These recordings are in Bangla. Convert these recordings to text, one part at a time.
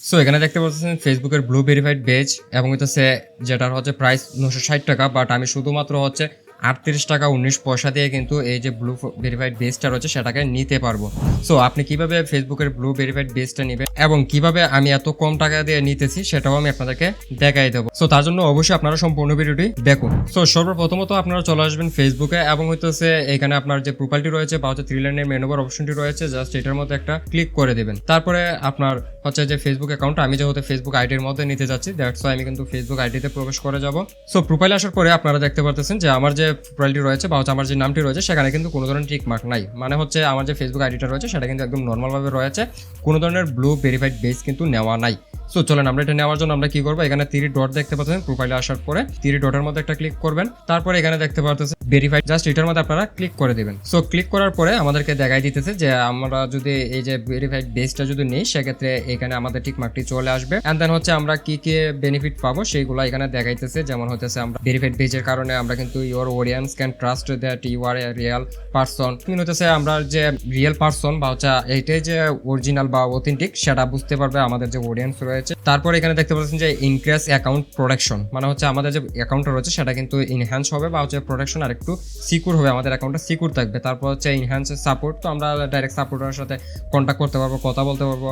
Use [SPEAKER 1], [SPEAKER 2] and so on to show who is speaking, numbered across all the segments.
[SPEAKER 1] সো এখানে দেখতে পাচ্ছেন ফেসবুকের ব্লু ভেরিফাইড বেজ এবং হচ্ছে যেটার হচ্ছে প্রাইস নশো ষাট টাকা বাট আমি শুধুমাত্র হচ্ছে আটত্রিশ টাকা উনিশ পয়সা দিয়ে কিন্তু এই যে ব্লু ভেরিফাইড বেসটা রয়েছে, সেটাকে নিতে পারব। সো আপনি কীভাবে ফেসবুকের ব্লু ভেরিফাইড বেসটা নেবেন এবং কীভাবে আমি এত কম টাকা দিয়ে নিতেছি, সেটাও আমি আপনাদেরকে দেখাই দেবো। সো তার জন্য অবশ্যই আপনারা সম্পূর্ণ ভিডিওটি দেখুন। সো সর্বপ্রথমত আপনারা চলে আসবেন ফেসবুকে এবং হইতেছে এখানে আপনার যে প্রোফাইলটি রয়েছে বা হচ্ছে থ্রি লাইনের মেনুবার অপশনটি রয়েছে জাস্ট এটার মধ্যে একটা ক্লিক করে দেবেন। তারপরে আপনার হচ্ছে যে ফেসবুক অ্যাকাউন্ট আমি যেহেতু ফেসবুক আইডির মধ্যে নিতে যাচ্ছি দ্যাটস আমি কিন্তু ফেসবুক আইডিতে প্রবেশ করে যাব। সো প্রোফাইল আসার পরে আপনারা দেখতে পারতেছেন যে আমার যে প্রোফাইলটি রয়েছে বা হচ্ছে আমার যে নামটি রয়েছে, সেখানে কিন্তু কোনো ধরনের টিক মার্ক নাই। মানে হচ্ছে আমার যে ফেসবুক আইডিটা রয়েছে, সেটা কিন্তু একদম নর্মালভাবে রয়েছে। কোনো ধরনের ব্লু ভেরিফাইড বেস কিন্তু নেওয়া নাই। সো চলেন আমরা এটা নেওয়ার জন্য আমরা কি করব? এখানে তিরি ডট দেখতে পাচ্ছেন প্রোফাইলে আসার পরে তিরি ডটের মধ্যে একটা ক্লিক করবেন। তারপরে এখানে দেখতে পাচ্ছেন ভেরিফাইড জাস্ট এটার মধ্যে আপনারা ক্লিক করে দিবেন। সো ক্লিক করার পরে আমাদেরকে দেখাই দিতেছে যে আমরা যদি এই যে ভেরিফাইড বেসটা যদি নেই, সেক্ষেত্রে এখানে আমাদের ঠিক মার্কটি চলে আসবে। অ্যান্ড দেন হচ্ছে আমরা কি কি বেনিফিট পাবো সেইগুলো এখানে দেখাইতেছে। যেমন হচ্ছে আমরা ভেরিফাইড পেজের কারণে আমরা কিন্তু your audience can trust that you are a real person কিন্তু হচ্ছে আমরা যে রিয়েল পার্সন বা হচ্ছে এইটাই যে অরিজিনাল বা অথেন্টিক সেটা বুঝতে পারবে আমাদের যে অডিয়েন্স রয়েছে। তারপর এখানে দেখতে পাচ্ছেন যে ইনক্রিজ অ্যাকাউন্ট প্রোডাকশন মানে হচ্ছে আমাদের যে অ্যাকাউন্টটা রয়েছে, সেটা কিন্তু ইনহ্যান্স হবে বা হচ্ছে প্রোডাকশন আর একটু সিকিউর হবে, আমাদের অ্যাকাউন্টটা সিকিউর থাকবে। তারপর হচ্ছে ইনহ্যান্স সাপোর্ট তো আমরা ডাইরেক্ট সাপোর্টারের সাথে কন্ট্যাক্ট করতে পারব, কথা বলতে পারব।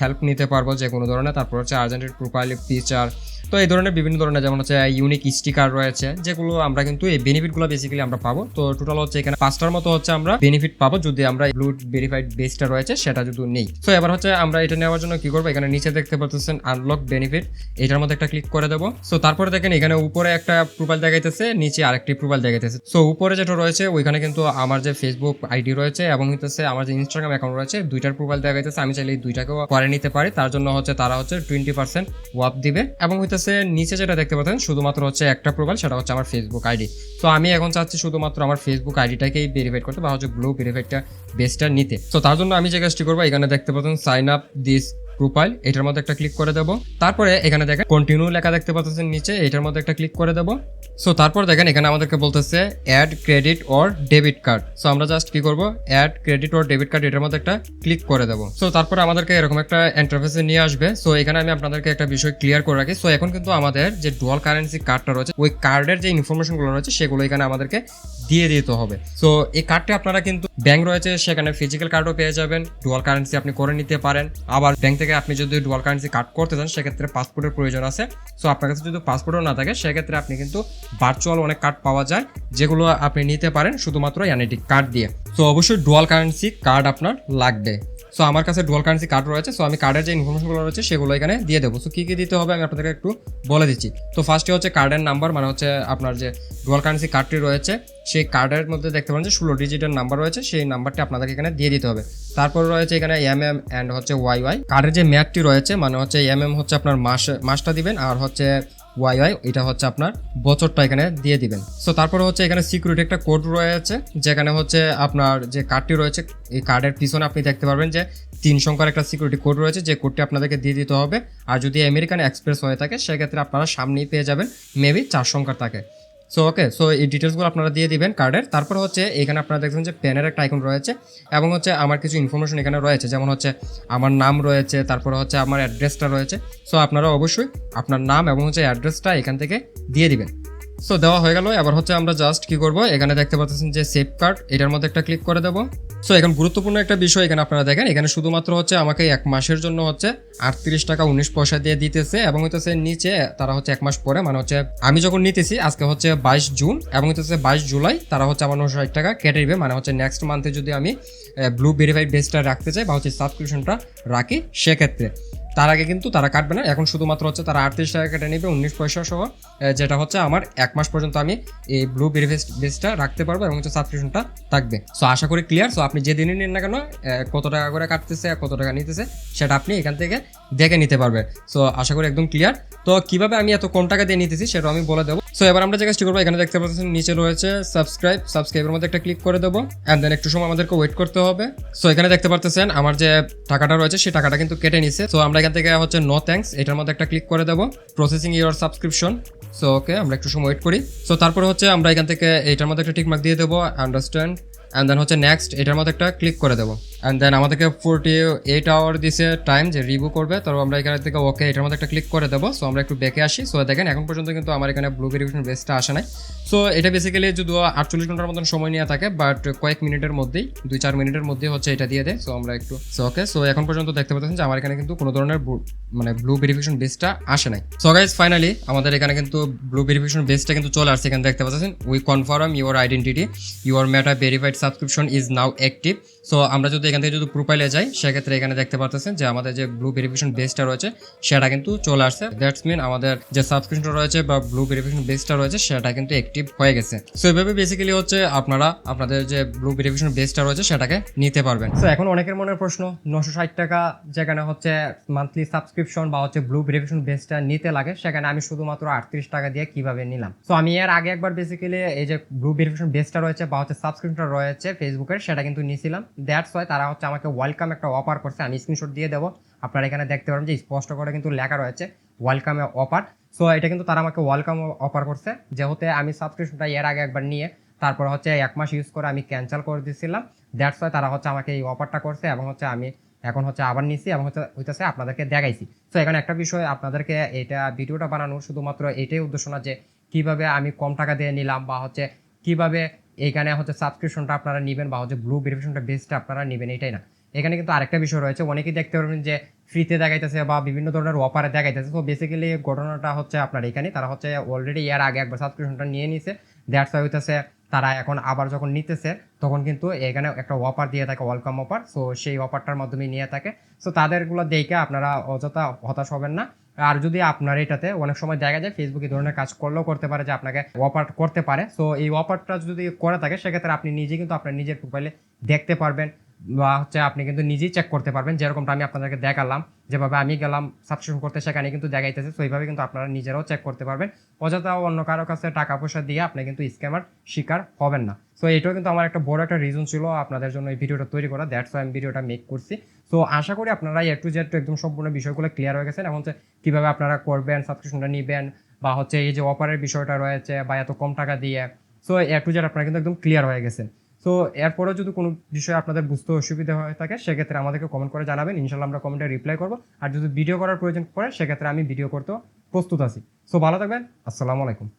[SPEAKER 1] হেল্প নিতে পারব যে কোনো ধরনের। তারপর হচ্ছে আর্জেন্টেড প্রোফাইল ফিচার তো এই ধরনের বিভিন্ন ধরনের যেমন হচ্ছে ইউনিক স্টিকার রয়েছে, যেগুলো আমরা কিন্তু এই বেনিফিটগুলো বেসিক্যালি আমরা পাবো। তো টোটাল হচ্ছে এখানে পাঁচটার মতো হচ্ছে আমরা বেনিফিট পাবো, যদি আমরা ব্লু ভেরিফাইড বেসটা রয়েছে, সেটা যদি নেই। তো এবার হচ্ছে আমরা এটা নেওয়ার জন্য কি করব? এখানে নিচে দেখতে পাচ্ছেন আনলক বেনিফিট এটার মধ্যে একটা ক্লিক করে দেবো। সো তারপরে দেখেন এখানে উপরে একটা প্রোফাইল দেখাইতেছে, নিচে আরেকটি প্রোফাইল দেখাইতেছে। সো উপরে যেটা রয়েছে, ওইখানে কিন্তু আমার যে ফেসবুক আইডি রয়েছে এবং হচ্ছে আমার যে ইনস্টাগ্রাম অ্যাকাউন্ট রয়েছে, দুইটার প্রোফাইল দেখাইতেছে। আমি চাইলে এই দুইটাকেও করে নিতে পারে, তার জন্য হচ্ছে তারা হচ্ছে টোয়েন্টি পার্সেন্ট ওয়াপ দিবে। এবং হইতেছে নিচে যেটা দেখতে পাচ্ছেন, শুধুমাত্র হচ্ছে একটা প্রোফাইল সেটা হচ্ছে আমার ফেসবুক আইডি তো আমি এখন চাচ্ছি শুধুমাত্র আমার ফেসবুক আইডিটাকেই ভেরিফাইড করতে বা হচ্ছে ব্লু ভেরিফাইডটা বেসটা নিতে। তো তার জন্য আমি যে কাজটি করব, এখানে দেখতে পাচ্ছেন সাইন আপ দিস প্রোফাইল এটার মধ্যে একটা ক্লিক করে দেবো। তারপরে এখানে দেখেন কন্টিনিউ লেখা দেখতে পাচ্ছেন নিচে, এটার মধ্যে একটা ক্লিক করে দেবো। সো তারপর দেখেন, এখানে আমাদেরকে বলতেছে add credit or debit card so আমরা জাস্ট কি করব? Add credit or debit card এটার মধ্যে একটা ক্লিক করে দেবো। সো তারপরে আমাদেরকে এরকম একটা ইন্টারফেসে নিয়ে আসবে। সো এখানে আমি আপনাদেরকে একটা বিষয় ক্লিয়ার করে রাখি। সো এখন কিন্তু আমাদের যে ডুয়াল কারেন্সি কার্ডটা রয়েছে, ওই কার্ডের যে ইনফরমেশনগুলো রয়েছে, সেগুলো এখানে আমাদেরকে দিয়ে দিতে হবে। সো এই কার্ডটি আপনারা কিন্তু ব্যাংক রয়েছে, সেখানে ফিজিক্যাল কার্ডও পেয়ে যাবেন। ডুয়াল কারেন্সি আপনি করে নিতে পারেন। আবার ব্যাংক থেকে আপনি যদি ডুয়াল কারেন্সি কার্ড করতে চান, সেক্ষেত্রে পাসপোর্টের প্রয়োজন আছে। সো আপনার কাছে যদি পাসপোর্টও না থাকে, সেক্ষেত্রে আপনি কিন্তু ভার্চুয়াল অনেক কার্ড পাওয়া যায়, যেগুলো আপনি নিতে পারেন শুধুমাত্র অ্যানেটিক কার্ড দিয়ে। সো অবশ্যই ডুয়াল কারেন্সি কার্ড আপনার লাগবে। সো আমার কাছে ডুয়াল কারেন্সি কার্ড রয়েছে। সো আমি কার্ডের যে ইনফরমেশনগুলো রয়েছে, সেগুলো এখানে দিয়ে দেবো। সো কী কী দিতে হবে আমি আপনাদেরকে একটু বলে দিচ্ছি। তো ফার্স্টে হচ্ছে কার্ডের নাম্বার মানে হচ্ছে আপনার যে ডুয়াল কারেন্সি কার্ডটি রয়েছে, সেই কার্ডের মধ্যে দেখতে পারেন যে ষোলো ডিজিটের নাম্বার রয়েছে, সেই নাম্বারটি আপনাদেরকে এখানে দিয়ে দিতে হবে। তারপর রয়েছে এখানে এম এম অ্যান্ড হচ্ছে ওয়াই ওয়াই কার্ডের যে ম্যাটটি রয়েছে মানে হচ্ছে এম এম হচ্ছে আপনার মাস, মাসটা দিবেন, আর হচ্ছে ওয়াই ওয়াই এটা হচ্ছে আপনার বছরটা এখানে দিয়ে দিবেন। সো তারপরে হচ্ছে এখানে সিকিউরিটি একটা কোড রয়েছে, যেখানে হচ্ছে আপনার যে কার্ডটি রয়েছে, এই কার্ডের পিছনে আপনি দেখতে পারবেন যে তিন সংখ্যার একটা সিকিউরিটি কোড রয়েছে, যে কোডটি আপনাদেরকে দিয়ে দিতে হবে। আর যদি আমেরিকান এক্সপ্রেস হয়ে থাকে, সেক্ষেত্রে আপনারা সামনেই পেয়ে যাবেন মেবি চার সংখ্যার থাকে সো ওকে সো এই ডিটেলসগুলো আপনারা দিয়ে দিবেন কার্ডের তারপর হচ্ছে এখানে আপনারা দেখছেন যে প্যানের একটা আইকন রয়েছে এবং হচ্ছে আমার কিছু ইনফরমেশন এখানে রয়েছে, যেমন হচ্ছে আমার নাম রয়েছে, তারপরে হচ্ছে আমার অ্যাড্রেসটা রয়েছে। সো আপনারা অবশ্যই আপনার নাম এবং হচ্ছে অ্যাড্রেসটা এখান থেকে দিয়ে দিবেন। সো দেওয়া হয়ে গেল। এবার হচ্ছে আমরা জাস্ট কি করব? এখানে দেখতে পাচ্ছেন যে সেভ কার্ড এটার মধ্যে একটা ক্লিক করে দেবো। সো এখন গুরুত্বপূর্ণ একটা বিষয় এখানে আপনারা দেখেন। এখানে শুধুমাত্র হচ্ছে আমাকে এক মাসের জন্য হচ্ছে আটত্রিশ টাকা উনিশ পয়সা দিয়ে দিতেছে এবং হচ্ছে নিচে তারা হচ্ছে এক মাস পরে মানে হচ্ছে আমি যখন নিতেছি, আজকে হচ্ছে বাইশ জুন এবং হচ্ছে বাইশ জুলাই, তারা হচ্ছে আমার নশো টাকা কেটে দিবে। মানে হচ্ছে নেক্সট মান্থে যদি আমি ব্লু ভেরিফাইড বেসটা রাখতে চাই বা হচ্ছে সাবস্ক্রিপশনটা রাখি, সেক্ষেত্রে। তার আগে কিন্তু তারা কাটবে না। এখন শুধুমাত্র হচ্ছে তারা আটত্রিশ টাকা কেটে নেবে, উনিশ পয়সা সহ যেটা হচ্ছে আমার এক মাস পর্যন্ত আমি এই ব্লু বেরিফেস্ট বেসটা রাখতে পারব এবং হচ্ছে সাবস্ক্রিপশনটা থাকবে। সো আশা করি ক্লিয়ার সো আপনি যেদিনই নিন না কেন কত টাকা করে কাটতেছে কত টাকা নিতেছে, সেটা আপনি এখান থেকে দেখে নিতে পারবে সো আশা করি একদম ক্লিয়ার তো, কীভাবে আমি এত কম টাকা দিয়ে নিতেছি সেটা আমি বলে দেবো। সো এবার আমরা যে কাজটি করব, এখানে দেখতে পাচ্ছেন নিচে রয়েছে সাবস্ক্রাইব সাবস্ক্রাইবের মধ্যে একটা ক্লিক করে দেবো অ্যান্ড দেন একটু সময় আমাদেরকে ওয়েট করতে হবে। সো এখানে দেখতে পারতেছেন আমার যে টাকাটা রয়েছে, সেই টাকাটা কিন্তু কেটে নিছে। সো আমরা এখান থেকে হচ্ছে নো থ্যাঙ্কস এটার মধ্যে একটা ক্লিক করে দেবো processing your subscription so okay আমরা একটু সময় ওয়েট করি। সো তারপরে হচ্ছে আমরা এখান থেকে এটার মধ্যে একটা টিকমার্ক দিয়ে দেবো আন্ডারস্ট্যান্ড অ্যান্ড দেন হচ্ছে নেক্সট এটার মধ্যে একটা ক্লিক করে দেবো। অ্যান্ড দেন আমাদেরকে ফোরটি এইট আওয়ার দিছে টাইম যে রিভিউ করবে। তো আমরা এখান থেকে ওকে এটার মধ্যে একটা ক্লিক করে দেবো। সো আমরা একটু বেঁকে আসি। সো দেখেন, এখন পর্যন্ত কিন্তু আমার এখানে ব্লু ভেরিফিকেশন বেসটা আসে নাই। সো এটা বেসিক্যালি যদি আটচল্লিশ ঘণ্টার মতন সময় নিয়ে থাকে বাট কয়েক মিনিটের মধ্যেই, দুই চার মিনিটের মধ্যেই হচ্ছে এটা দিয়ে দেয়। সো আমরা একটু সো ওকে সো এখন পর্যন্ত দেখতে পাচ্ছেন যে আমার এখানে কিন্তু কোনো ধরনের মানে ব্লু ভেরিফিকেশন বেসটা আসে নাই। সো গাইজ ফাইনালি আমাদের এখানে কিন্তু ব্লু ভেরিফিকেশন বেসটা কিন্তু চলে আসছে এখানে দেখতে পাচ্ছেন। We confirm your identity your Meta verified subscription is now active so আমরা যদি এখান থেকে যদি প্রোফাইলে যাই, সেক্ষেত্রে এখানে দেখতে পাচ্ছেন যে আমাদের যে ব্লু ভেরিফিকেশন বেসটা রয়েছে, সেটা কিন্তু চলে আসছে। দ্যাটস মিন আমাদের যে সাবস্ক্রিপশন রয়েছে বা ব্লু ভেরিফিকেশন বেসটা রয়েছে, সেটা কিন্তু অ্যাক্টিভ হয়ে গেছে। সো এভাবে বেসিক্যালি হচ্ছে আপনারা আপনাদের যে ব্লু ভেরিফিকেশন বেসটা রয়েছে, সেটাকে নিতে পারবেন। সো এখন অনেকের মনের প্রশ্ন, নশো ষাট টাকা যেখানে হচ্ছে মান্থলি সাবস্ক্রিপশন বা হচ্ছে ব্লু ভেরিফিকেশন বেসটা নিতে লাগে, সেখানে আমি শুধুমাত্র আটত্রিশ টাকা দিয়ে কীভাবে নিলাম? সো আমি এর আগে একবার বেসিক্যালি এই যে ব্লু ভেরিফিকেশন বেসটা রয়েছে বা হচ্ছে সাবস্ক্রিপশন রয়েছে ফেসবুকের সেটা কিন্তু নিয়েছিলাম দ্যাটস হয় তারা হচ্ছে আমাকে ওয়েলকাম একটা অফার করছে। আমি স্ক্রিনশট দিয়ে দেবো। আপনারা এখানে দেখতে পারেন যে স্পষ্ট করে কিন্তু লেখা রয়েছে ওয়েলকাম অফার সো এটা কিন্তু তারা আমাকে ওয়েলকাম অফার করছে। যেহেতু আমি সাবস্ক্রিপশনটা এর আগে একবার নিয়ে, তারপর হচ্ছে এক মাস ইউজ করে আমি ক্যান্সেল করে দিয়েছিলাম দ্যাটস ওয়াই তারা হচ্ছে আমাকে এই অফারটা করছে এবং হচ্ছে আমি এখন হচ্ছে আবার নিছি এবং হচ্ছে হইতেছে আপনাদেরকে দেখাইছি। সো এখানে একটা বিষয়, আপনাদেরকে এটা ভিডিওটা বানানোর শুধুমাত্র এটাই উদ্দেশ্য না যে কীভাবে আমি কম টাকা দিয়ে নিলাম বা হচ্ছে কীভাবে এইখানে হচ্ছে সাবস্ক্রিপশনটা আপনারা নেবেন বা হচ্ছে ব্লু ভেরিফিকেশনটা বেসটা আপনারা নেবেন, এটাই না। এখানে কিন্তু আরেকটা বিষয় রয়েছে, অনেকেই দেখতে পারবেন যে ফ্রিতে দেখাইতেছে বা বিভিন্ন ধরনের অফারে দেখাইতেছে। তো বেসিক্যালি ঘটনাটা হচ্ছে আপনার এখানে, তারা হচ্ছে অলরেডি এর আগে একবার সাবস্ক্রিপশনটা নিয়ে নিছে। দ্যাটস ওয়াই হইতেছে, তারা এখন আবার যখন নিতেছে, তখন কিন্তু এখানে একটা অফার দিয়ে থাকে ওয়েলকাম অফার সো সেই অফারটার মাধ্যমে নিয়ে থাকে। সো তাদেরগুলো দেখে আপনারা অযথা হতাশ হবেন না। আর যদি আপনার এটাতে অনেক সময় দেখা যায় ফেসবুক ধরনের কাজ করলেও করতে পারে যে আপনাকে অফার করতে পারে। সো এই অফারটা যদি করে থাকে, সেক্ষেত্রে আপনি নিজে কিন্তু আপনার নিজের প্রোফাইলে দেখতে পারবেন। বা হচ্ছে আপনি কিন্তু নিজেই চেক করতে পারবেন। যেরকমটা আমি আপনাদেরকে দেখালাম, যেভাবে আমি গেলাম সাবস্ক্রিপশন করতে সেখানে কিন্তু দেখাইতেছে। তো এইভাবে কিন্তু আপনারা নিজেরাও চেক করতে পারবেন। অযথা অন্য কারও কাছে টাকা পয়সা দিয়ে আপনি কিন্তু স্ক্যামার শিকার হবেন না। সো এটাও কিন্তু আমার একটা বড় একটা রিজন ছিল আপনাদের জন্য এই ভিডিওটা তৈরি করা। দ্যাটস আমি ভিডিওটা মেক করছি। সো আশা করি আপনারা এ টু জেড একদম সম্পূর্ণ বিষয়গুলো ক্লিয়ার হয়ে গেছেন। এখন হচ্ছে কীভাবে আপনারা করবেন সাবস্ক্রিপশনটা নেবেন বা হচ্ছে এই যে অফারের বিষয়টা রয়েছে বা এত কম টাকা দিয়ে। সো এ টু জেড আপনারা কিন্তু একদম ক্লিয়ার হয়ে গেছেন। সো এরপরেও যদি কোনো বিষয়ে আপনাদের বুঝতে অসুবিধা হয়ে থাকে, সেক্ষেত্রে আমাদেরকে কমেন্ট করে জানাবেন। ইনশাল্লাহ আমরা কমেন্টে রিপ্লাই করব। আর যদি ভিডিও করার প্রয়োজন পড়ে, সেক্ষেত্রে আমি ভিডিও করতেও প্রস্তুত আছি। সো ভালো থাকবেন। আসসালামু আলাইকুম।